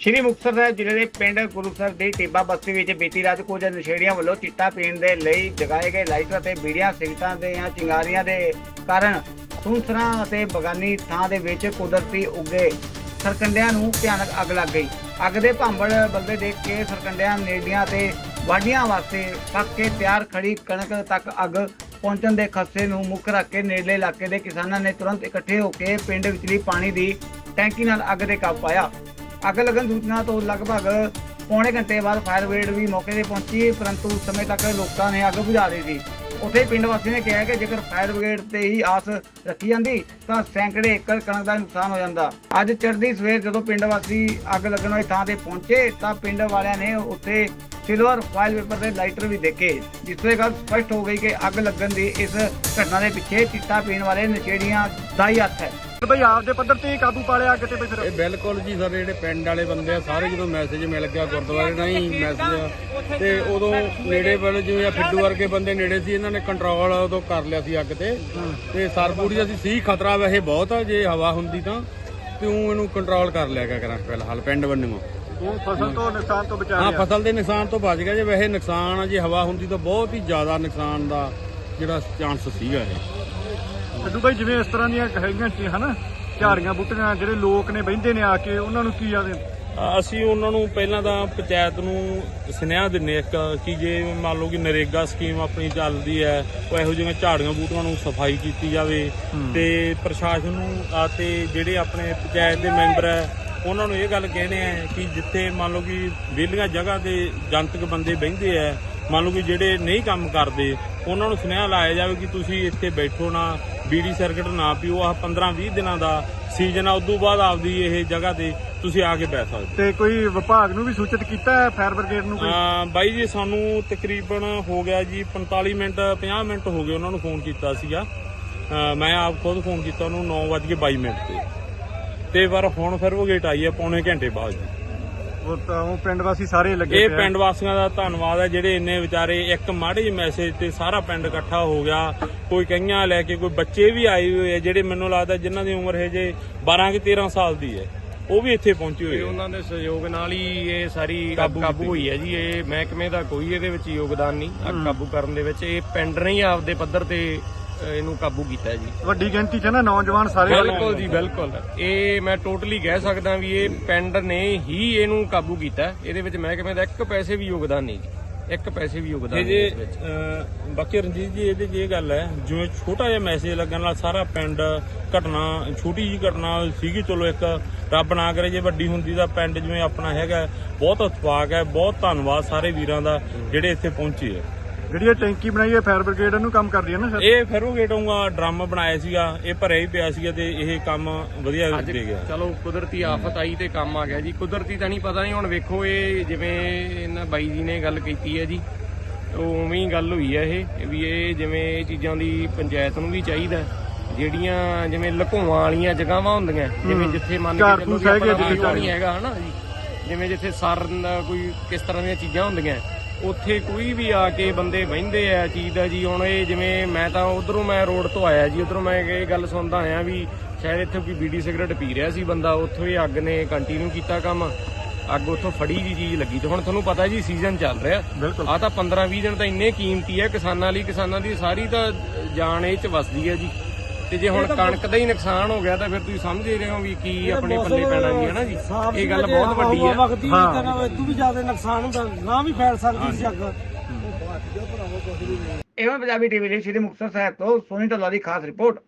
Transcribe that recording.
ਸ਼੍ਰੀ ਮੁਕਤਸਰ ਸਾਹਿਬ ਜ਼ਿਲ੍ਹੇ ਦੇ ਪਿੰਡ ਗੁਰੂਸਰ ਦੀ ਟਿੱਬਾ ਬਸਤੀ ਵਿੱਚ ਬੀਤੀ ਰਾਤ ਕੁਝ ਨਸ਼ੇੜੀਆਂ ਵੱਲੋਂ ਚਿੱਟਾ ਪੀਣ ਦੇ ਲਈ ਜਗਾਏ ਗਏ ਲਾਈਟਰ ਅਤੇ ਬੀੜੀਆਂ ਸਿਗਰਟਾਂ ਦੇ ਜਾਂ ਚਿੰਗਾਰੀਆਂ ਦੇ ਕਾਰਨ ਸੁਨਸਰਾਂ ਅਤੇ ਬਗਾਨੀ ਥਾਂ ਦੇ ਵਿੱਚ ਕੁਦਰਤੀ ਉੱਗੇ ਸਰਕੰਡਿਆਂ ਨੂੰ ਭਿਆਨਕ ਅੱਗ ਲੱਗ ਗਈ। ਅੱਗ ਦੇ ਭਾਂਬੜ ਬਲਦੇ ਦੇਖ ਕੇ ਸਰਕੰਡਿਆਂ, ਨੇੜੀਆਂ ਤੇ ਵਾਢੀਆਂ ਵਾਸਤੇ ਪੱਕ ਕੇ ਤਿਆਰ ਖੜੀ ਕਣਕ ਤੱਕ ਅੱਗ ਪਹੁੰਚਣ ਦੇ ਖਦਸ਼ੇ ਨੂੰ ਮੁੱਖ ਰੱਖ ਕੇ ਨੇੜਲੇ ਇਲਾਕੇ ਦੇ ਕਿਸਾਨਾਂ ਨੇ ਤੁਰੰਤ ਇਕੱਠੇ ਹੋ ਕੇ ਪਿੰਡ ਵਿਚਲੀ ਪਾਣੀ ਦੀ ਟੈਂਕੀ ਨਾਲ ਅੱਗ ਦੇ ਕਾਬੂ ਪਾਇਆ। ਅੱਗ ਲੱਗਣ ਸੂਚਨਾ ਤੋਂ ਲਗਭਗ ਪੌਣੇ ਘੰਟੇ ਬਾਅਦ ਫਾਇਰ ਬ੍ਰਿਗੇਡ ਵੀ ਮੌਕੇ ਤੇ ਪਹੁੰਚੀ, ਪਰੰਤੂ ਉਸ ਸਮੇਂ ਤੱਕ ਲੋਕਾਂ ਨੇ ਅੱਗ ਬੁਝਾ ਲਈ ਸੀ। ਉੱਥੇ ਪਿੰਡ ਵਾਸੀ ਨੇ ਕਿਹਾ ਕਿ ਜੇਕਰ ਫਾਇਰ ਬ੍ਰਿਗੇਡ ਤੇ ਹੀ ਆਸ ਰੱਖੀ ਜਾਂਦੀ, ਤਾਂ ਸੈਂਕੜੇ ਏਕੜ ਕਣਕ ਦਾ ਨੁਕਸਾਨ ਹੋ ਜਾਂਦਾ। ਅੱਜ ਚੜ੍ਹਦੀ ਸਵੇਰ ਜਦੋਂ ਪਿੰਡ ਵਾਸੀ ਅੱਗ ਲੱਗਣ ਵਾਲੀ ਥਾਂ ਤੇ ਪਹੁੰਚੇ, ਤਾਂ ਪਿੰਡ ਵਾਲਿਆਂ ਨੇ ਉੱਥੇ ਸਿਲਵਰ ਫਾਇਲ ਪੇਪਰ ਦੇ ਲਾਈਟਰ ਵੀ ਦੇਖੇ ਜਿਸ ਤੋਂ ਇਹ ਗੱਲ ਸਪਸ਼ਟ ਹੋ ਗਈ ਕਿ ਅੱਗ ਲੱਗਣ ਦੀ ਇਸ ਘਟਨਾ ਦੇ ਪਿੱਛੇ ਚਿੱਟਾ ਪੀਣ ਵਾਲੇ ਨਸ਼ੇੜੀਆਂ ਦਾ ਹੀ ਹੱਥ ਹੈ। ਬਈ ਆਪਦੇ ਪੱਧਰ ਤੇ ਹੀ ਕਾਬੂ ਪਾ ਲਿਆ ਕਿਤੇ ਬਈ ਫਿਰ। ਇਹ ਬਿਲਕੁਲ ਜੀ ਸਾਡੇ ਜਿਹੜੇ ਪਿੰਡ ਵਾਲੇ ਬੰਦੇ ਆ ਸਾਰੇ ਜਦੋਂ ਮੈਸੇਜ ਮਿਲ ਗਿਆ ਗੁਰਦੁਆਰੇ ਨਾਲ ਹੀ ਮੈਸੇਜ ਤੇ ਉਦੋਂ ਨੇੜੇ ਵਾਲੇ ਜਿਵੇਂ ਆ ਫਿੱਡੂ ਵਰਗੇ ਬੰਦੇ ਨੇੜੇ ਸੀ ਇਹਨਾਂ ਨੇ ਕੰਟਰੋਲ ਉਦੋਂ ਕਰ ਲਿਆ ਸੀ ਅੱਗ ਤੇ। ਤੇ ਸਰਪੂਰੀ ਅਸੀਂ ਸੀ ਖਤਰਾ ਵੈਸੇ ਬਹੁਤ ਆ ਜੇ ਹਵਾ ਹੁੰਦੀ ਤਾਂ। ਤੇ ਉਹ ਇਹਨੂੰ ਕੰਟਰੋਲ ਕਰ ਲਿਆ ਗਿਆ ਕਰਾਂ ਫਿਲਹਾਲ ਪਿੰਡ ਬੰਨਿਓ ਉਹ ਫਸਲ ਤੋਂ ਨੁਕਸਾਨ ਤੋਂ ਬਚਾ ਹਾਂ ਫਸਲ ਦੇ ਨੁਕਸਾਨ ਤੋਂ ਬਚ ਗਿਆ। ਜੇ ਵੈਸੇ ਨੁਕਸਾਨ ਆ ਜੇ ਹਵਾ ਹੁੰਦੀ ਤਾਂ ਬਹੁਤ ਹੀ ਜ਼ਿਆਦਾ ਨੁਕਸਾਨ ਦਾ ਜਿਹੜਾ ਚਾਂਸ ਸੀਗਾ ਇਹ। ਸਿੱਧੂ ਭਾਈ ਜਿਵੇਂ ਇਸ ਤਰ੍ਹਾਂ ਦੀਆਂ ਹੈਗੀਆਂ ਸੀ ਹਨਾ? ਝਾੜੀਆਂ ਬੂਟੀਆਂ ਜਿਹੜੇ ਲੋਕ ਨੇ ਬਹਿੰਦੇ ਨੇ ਆ ਕੇ ਉਹਨਾਂ ਨੂੰ ਕੀ ਆਦੇ ਅਸੀਂ ਉਹਨਾਂ ਨੂੰ ਪਹਿਲਾਂ ਤਾਂ ਪੰਚਾਇਤ ਨੂੰ ਸੁਨੇਹਾ ਦਿੰਨੇ ਇੱਕ ਕਿ ਜੇ ਮੰਨ ਲਓ ਕਿ ਨਰੇਗਾ ਸਕੀਮ ਆਪਣੀ ਚੱਲਦੀ ਹੈ ਉਹ ਇਹੋ ਜਿਹੀਆਂ ਝਾੜੀਆਂ ਬੂਟੀਆਂ ਨੂੰ ਸਫ਼ਾਈ ਕੀਤੀ ਜਾਵੇ ਤੇ ਪ੍ਰਸ਼ਾਸਨ ਨੂੰ ਆ ਤੇ ਜਿਹੜੇ ਆਪਣੇ ਪੰਚਾਇਤ ਦੇ ਮੈਂਬਰ ਹੈ ਉਹਨਾਂ ਨੂੰ ਇਹ ਗੱਲ ਕਹਿੰਦੇ ਆ ਕਿ ਜਿੱਥੇ ਮੰਨ ਲਓ ਕਿ ਵਿਹਲੀਆਂ ਜਗ੍ਹਾ ਤੇ ਜਨਤਕ ਬੰਦੇ ਬਹਿੰਦੇ ਆ ਮੰਨ ਲਓ ਕਿ ਜਿਹੜੇ ਨਹੀਂ ਕੰਮ ਕਰਦੇ ਉਹਨਾਂ ਨੂੰ ਸੁਨੇਹਾ ਲਾਇਆ ਜਾਵੇ ਕਿ ਤੁਸੀਂ ਇੱਥੇ ਬੈਠੋ ਨਾ ਬੀੜੀ ਸਰਕਟ ਨਾ ਪੀਓ ਆਹ 15 20 ਦਿਨਾਂ ਦਾ ਸੀਜ਼ਨ ਆ ਉਦੋਂ ਬਾਅਦ ਆਪਦੀ ਇਹ ਜਗ੍ਹਾ ਤੇ ਤੁਸੀਂ ਆ ਕੇ ਬੈਠ ਸਕਦੇ। ਤੇ ਕੋਈ ਵਿਭਾਗ ਨੂੰ ਵੀ ਸੂਚਿਤ ਕੀਤਾ ਹੈ ਫਾਇਰ ਬ੍ਰਿਗੇਡ ਨੂੰ ਕੋਈ ਬਾਈ ਜੀ ਸਾਨੂੰ ਤਕਰੀਬਨ ਹੋ ਗਿਆ ਜੀ 45 ਮਿੰਟ 50 ਮਿੰਟ ਹੋ ਗਏ ਉਹਨਾਂ ਨੂੰ ਫੋਨ ਕੀਤਾ ਸੀਗਾ ਮੈਂ ਆਪ ਖੁਦ ਫੋਨ ਕੀਤਾ ਉਹਨੂੰ 9:22 ਮਿੰਟ ਤੇ ਤੇ ਪਰ ਹੁਣ ਫਿਰ ਉਹ ਗੇਟ ਆਈ ਹੈ ਪੌਣੇ ਘੰਟੇ ਬਾਅਦ। ਜੀ ਉਹ ਤਾਂ ਉਹ ਪਿੰਡ ਵਾਸੀ ਸਾਰੇ ਲੱਗੇ ਇਹ ਪਏ ਆ। ਪਿੰਡ ਵਾਸੀਆਂ ਦਾ ਧੰਨਵਾਦ ਹੈ ਜਿਹੜੇ ਇੰਨੇ ਵਿਚਾਰੇ ਇੱਕ ਮਾੜੇ ਜਿਹੇ ਮੈਸੇਜ ਤੇ ਸਾਰਾ ਪਿੰਡ ਇਕੱਠਾ ਹੋ ਗਿਆ। ਕੋਈ ਕਈਆਂ ਲੈ ਕੇ ਕੋਈ ਬੱਚੇ ਵੀ ਆਏ ਹੋਏ ਆ ਜਿਹੜੇ ਮੈਨੂੰ ਲੱਗਦਾ ਜਿਨ੍ਹਾਂ ਦੀ ਉਮਰ ਹੈ ਜੇ 12 ਕਿ 13 ਸਾਲ ਦੀ ਹੈ। ਉਹ ਵੀ ਇੱਥੇ ਪਹੁੰਚੇ ਹੋਏ ਆ। ਉਹਨਾਂ ਦੇ ਸਹਿਯੋਗ ਨਾਲ ਹੀ ਇਹ ਸਾਰੀ ਕਾਬੂ ਕਾਬੂ। ਹੋਈ ਹੈ ਜੀ। ਇਹ ਮਹਿਕਮੇ ਦਾ ਕੋਈ ਇਹਦੇ ਵਿੱਚ ਯੋਗਦਾਨ ਨਹੀਂ। ਅੱਗ ਕਾਬੂ ਕਰਨ ਦੇ ਵਿੱਚ ਇਹ ਪਿੰਡ ਨੇ ਹੀ ਆਪਦੇ ਪੱਧਰ ਤੇ ਇਹਨੂੰ ਕਾਬੂ ਕੀਤਾ ਜੀ। ਵੱਡੀ ਗਿਣਤੀ 'ਚ ਨਾ ਨੌਜਵਾਨ ਸਾਰੇ ਬਿਲਕੁਲ ਜੀ ਬਿਲਕੁਲ। ਇਹ ਮੈਂ ਟੋਟਲੀ ਕਹਿ ਸਕਦਾ ਵੀ ਇਹ ਪਿੰਡ ਨੇ ਹੀ ਇਹਨੂੰ ਕਾਬੂ ਕੀਤਾ। ਇਹਦੇ ਵਿੱਚ ਮਹਿਕਮੇ ਦਾ ਇੱਕ ਪੈਸੇ ਵੀ ਯੋਗਦਾਨ ਨਹੀਂ ਜੀ। ਇੱਕ ਪੈਸੇ ਵੀ ਯੋਗਦਾਨ ਇਹ ਨਹੀਂ ਜੇ ਇਸ ਵਿੱਚ। ਬਾਕੀ ਰਣਜੀਤ ਜੀ ਇਹਦੇ 'ਚ ਇਹ ਗੱਲ ਹੈ ਜਿਵੇਂ ਛੋਟਾ ਜਿਹਾ ਮੈਸੇਜ ਲੱਗਣ ਨਾਲ ਸਾਰਾ ਪਿੰਡ ਘਟਨਾ ਛੋਟੀ ਜੀ ਘਟਨਾ ਸੀਗੀ ਚਲੋ ਇੱਕ ਰੱਬ ਨਾ ਕਰੇ ਜੇ ਵੱਡੀ ਹੁੰਦੀ ਤਾਂ ਪਿੰਡ ਜਿਵੇਂ ਆਪਣਾ ਹੈਗਾ ਬਹੁਤ ਇਤਫਾਕ ਹੈ ਬਹੁਤ ਧੰਨਵਾਦ ਸਾਰੇ ਵੀਰਾਂ ਦਾ ਜਿਹੜੇ ਇੱਥੇ ਪਹੁੰਚੇ ਆ ਜਿਹੜੀ ਇਹ ਟੈਂਕੀ ਬਣਾਈ ਹੈ ਫਾਇਰ ਬ੍ਰਿਗੇਡ ਨੂੰ ਕੰਮ ਕਰਦੀ ਹੈ ਨਾ ਸਰ? ਇਹ ਫੈਰੋਗੇਟੋਂਗਾ ਡਰਮ ਬਣਾਇਆ ਸੀਗਾ ਇਹ ਭਰਿਆ ਹੀ ਪਿਆ ਸੀਗਾ ਤੇ ਇਹ ਕੰਮ ਵਧੀਆ ਦੇ ਗਿਆ। ਚਲੋ ਕੁਦਰਤੀ ਆਫਤ ਆਈ ਤੇ ਕੰਮ ਆ ਗਿਆ ਜੀ। ਕੁਦਰਤੀ ਤਾਂ ਨਹੀਂ ਪਤਾ ਨਹੀਂ ਹੁਣ ਵੇਖੋ ਇਹ ਜਿਵੇਂ ਇਹਨਾਂ ਬਾਈ ਜੀ ਨੇ ਗੱਲ ਕੀਤੀ ਹੈ ਜੀ ਉਹ ਉਵੇਂ ਹੀ ਗੱਲ ਹੋਈ ਹੈ ਇਹ ਵੀ ਇਹ ਜਿਵੇਂ ਇਹ ਚੀਜ਼ਾਂ ਦੀ ਪੰਚਾਇਤ ਨੂੰ ਵੀ ਚਾਹੀਦਾ ਜਿਹੜੀਆਂ ਜਿਵੇਂ ਲੁਕਾਉਣ ਵਾਲੀਆਂ ਜਗ੍ਹਾਵਾਂ ਹੁੰਦੀਆਂ ਜਿਵੇਂ ਜਿੱਥੇ ਮੰਨ ਕੇ ਚੱਲੋ ਆਪਣਾ ਨਹੀਂ ਹੈਗਾ ਹਨਾ ਜੀ। ਜਿਵੇਂ ਜਿੱਥੇ ਸਰ ਕੋਈ ਕਿਸ ਤਰ੍ਹਾਂ ਦੀਆਂ ਚੀਜ਼ਾਂ ਹੁੰਦੀਆਂ ਉੱਥੇ ਕੋਈ ਵੀ ਆ ਕੇ ਬੰਦੇ ਬਹਿੰਦੇ ਆ ਚੀਜ਼ ਦਾ ਜੀ ਹੁਣ ਇਹ ਜਿਵੇਂ ਮੈਂ ਤਾਂ ਉਧਰੋਂ ਮੈਂ ਰੋਡ ਤੋਂ ਆਇਆ ਜੀ ਉਧਰੋਂ ਮੈਂ ਇਹ ਗੱਲ ਸੁਣਦਾ ਆਇਆ ਵੀ ਸ਼ਾਇਦ ਇੱਥੇ ਕੋਈ ਬੀੜੀ ਸਿਗਰਟ ਪੀ ਰਿਹਾ ਸੀ ਬੰਦਾ ਉੱਥੋਂ ਹੀ ਅੱਗ ਨੇ ਕੰਟੀਨਿਊ ਕੀਤਾ ਕੰਮ ਅੱਗ ਉੱਥੋਂ ਫੜੀ ਦੀ ਚੀਜ਼ ਲੱਗੀ ਤੇ ਹੁਣ ਤੁਹਾਨੂੰ ਪਤਾ ਜੀ ਸੀਜ਼ਨ ਚੱਲ ਰਿਹਾ। ਆ ਤਾਂ 15 20 ਦਿਨ ਤਾਂ ਇੰਨੇ ਕੀਮਤੀ ਹੈ ਕਿਸਾਨਾਂ ਲਈ ਕਿਸਾਨਾਂ ਦੀ ਸਾਰੀ ਤਾਂ ਜਾਨ ਇਹ ਚ ਵਸਦੀ ਹੈ ਜੀ। ਤੇ ਜੇ ਹੁਣ ਕਣਕ ਦਾ ਹੀ ਨੁਕਸਾਨ ਹੋ ਗਿਆ ਤਾਂ ਫਿਰ ਤੁਸੀਂ ਸਮਝ ਹੀ ਰਹੇ ਹੋ ਵੀ ਕੀ ਆਪਣੇ ਪੱਲੇ ਪੈਣਾ ਜੀ ਹੈ ਨਾ ਜੀ ਇਹ ਗੱਲ ਬਹੁਤ ਵੱਡੀ ਹੈ। ਹਾਂ। ਨਹੀਂ ਤਾਂ ਇਦੋਂ ਵੀ ਜ਼ਿਆਦਾ ਨੁਕਸਾਨ ਹੁੰਦਾ ਨਾ ਵੀ ਫੈਲ ਸਕਦੀ ਸੀ ਅੱਗ ਐਵੇਂ ਪੰਜਾਬੀ ਟੀਵੀ ਲਈ ਸ਼੍ਰੀ ਮੁਕਤਸਰ ਸਾਹਿਬ ਤੋਂ ਸੋਨੀ ਢੱਲਾ ਦੀ ਖਾਸ ਰਿਪੋਰਟ।